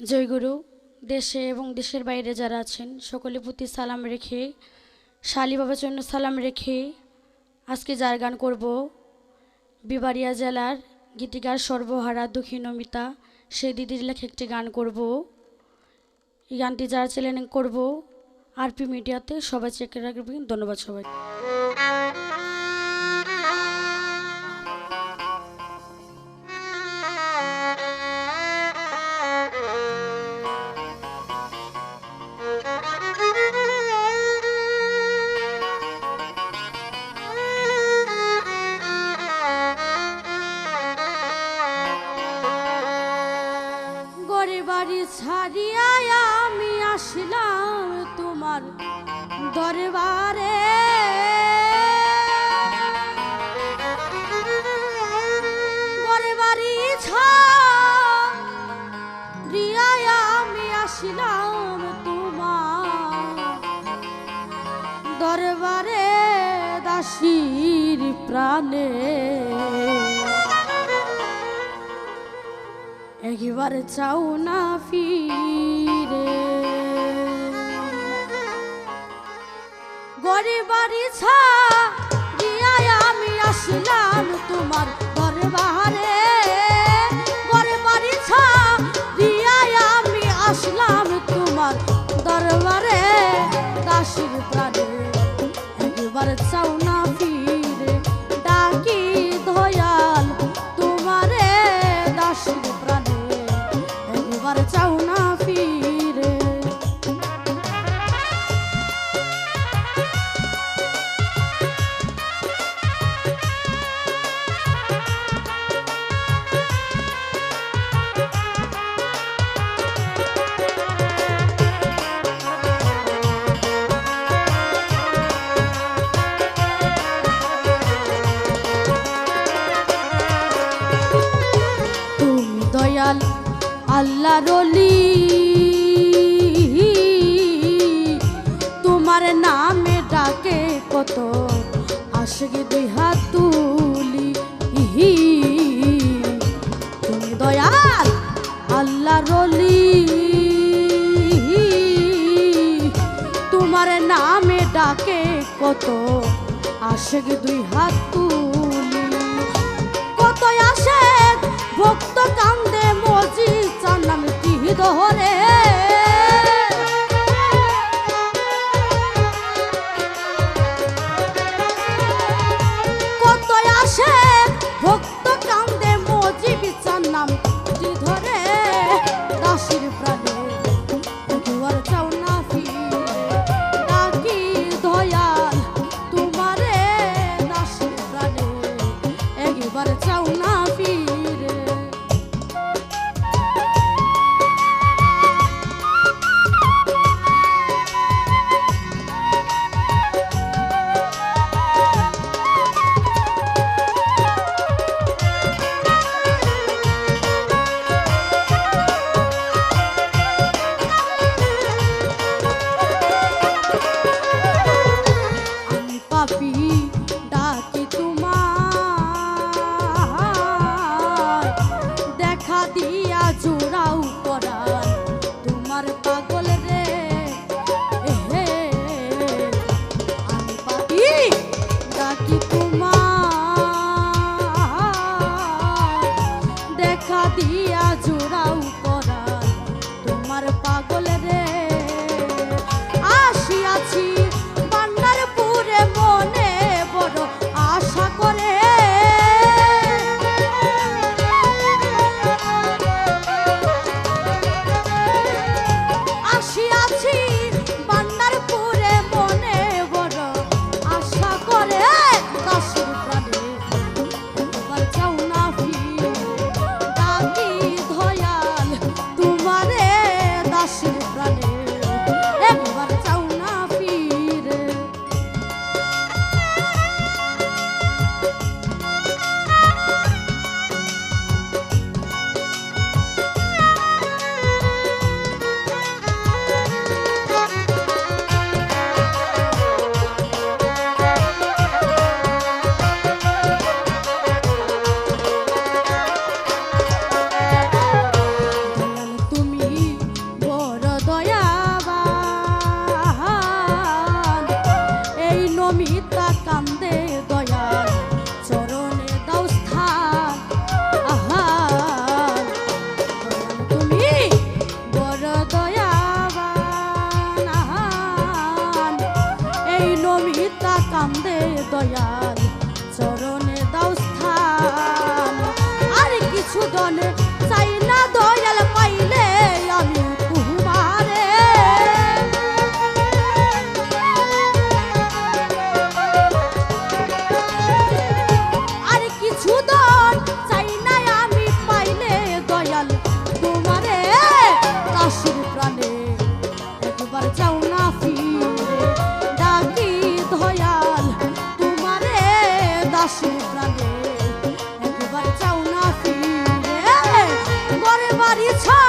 জয়গুরু, দেশে এবং দেশের বাইরে যারা আছেন, সকলের প্রতি সালাম রেখে, শালি বাবার জন্য সালাম রেখে আজকে যার গান করব, বিবাড়িয়া জেলার গীতিকার সর্বহারা দুঃখী নমিতা সেই দিদির লেখা একটি গান করব। এই গানটি যারা চ্যানেল করব, আরপি মিডিয়াতে সবাই চেক রাখবেন। ধন্যবাদ সবাই ছাড়িয়া আমি আসলাম তোমার দরবারে। বাড়ি ছাড়িয়া আমি আসলাম তোমার দরবারে দাসীর প্রাণে। একবার চাও না ফিরে। গড়ে বাড়ি ছাড়িয়া আমি আসলাম তোমার দরবারে। গড়ে বাড়ি ছাড়িয়া আমি আসলাম তোমার দরবারে। দাসীর প্রাণে একবার চাও দয়াল আল্লাহ রলি তোমার নামে ডাকে কত আশগে দুই হাত তুলি। তুমি দয়াল আল্লাহ রলি তোমার নামে ডাকে কত আশগে দুই হাত তুলি। নাম ধরে দাসির এই নমিতা কামদে দয়াল চরণে দাও স্থান। আর কিছু দলে it's.